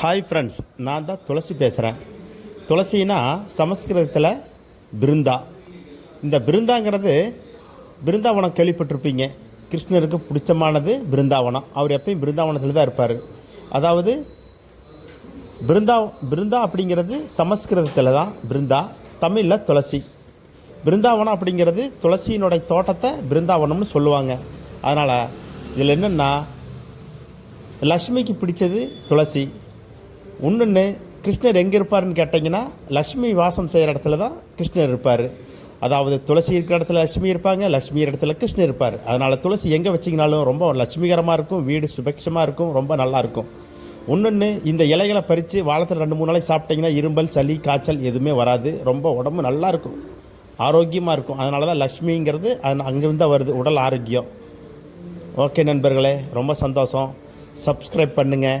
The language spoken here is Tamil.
ஹாய் ஃப்ரெண்ட்ஸ் நான் தான் துளசி பேசுகிறேன் துளசினா சமஸ்கிருதத்தில் பிருந்தா. இந்த பிருந்தாங்கிறது பிருந்தாவனம் கேள்விப்பட்டிருப்பீங்க. கிருஷ்ணருக்கு பிடிச்சமானது பிருந்தாவனம். அவர் எப்பயும் பிருந்தாவனத்தில் தான் இருப்பார். அதாவது பிருந்தா பிருந்தா அப்படிங்கிறது சமஸ்கிருதத்தில் தான் பிருந்தா தமிழில் துளசி. பிருந்தாவனம் அப்படிங்கிறது துளசியினுடைய தோட்டத்தை பிருந்தாவனம்னு சொல்லுவாங்க. அதனால் இதில் என்னென்னா லக்ஷ்மிக்கு பிடிச்சது துளசி. ஒன்றுன்னு கிருஷ்ணர் எங்கே இருப்பாருன்னு கேட்டிங்கன்னா லக்ஷ்மி வாசம் செய்கிற இடத்துல தான் கிருஷ்ணர் இருப்பார். அதாவது துளசி இருக்கிற இடத்துல லட்சுமி இருப்பாங்க லட்சுமி இடத்துல கிருஷ்ணர் இருப்பார். அதனால் துளசி எங்கே வச்சிங்கனாலும் ரொம்ப லட்சுமிகரமாக இருக்கும் வீடு சுபக்ஷமாக இருக்கும் ரொம்ப நல்லாயிருக்கும் இன்னொன்று இந்த இலைகளை பறித்து வாரத்தில் ரெண்டு மூணு நாளைக்கு சாப்பிட்டிங்கன்னா இரும்பல் சளி காய்ச்சல் எதுவுமே வராது. ரொம்ப உடம்பு நல்லா இருக்கும். ஆரோக்கியமாக இருக்கும். அதனால தான் லக்ஷ்மிங்கிறது அது அங்கேருந்து தான் வருது உடல் ஆரோக்கியம். ஓகே நண்பர்களே ரொம்ப சந்தோஷம். சப்ஸ்கிரைப் பண்ணுங்கள்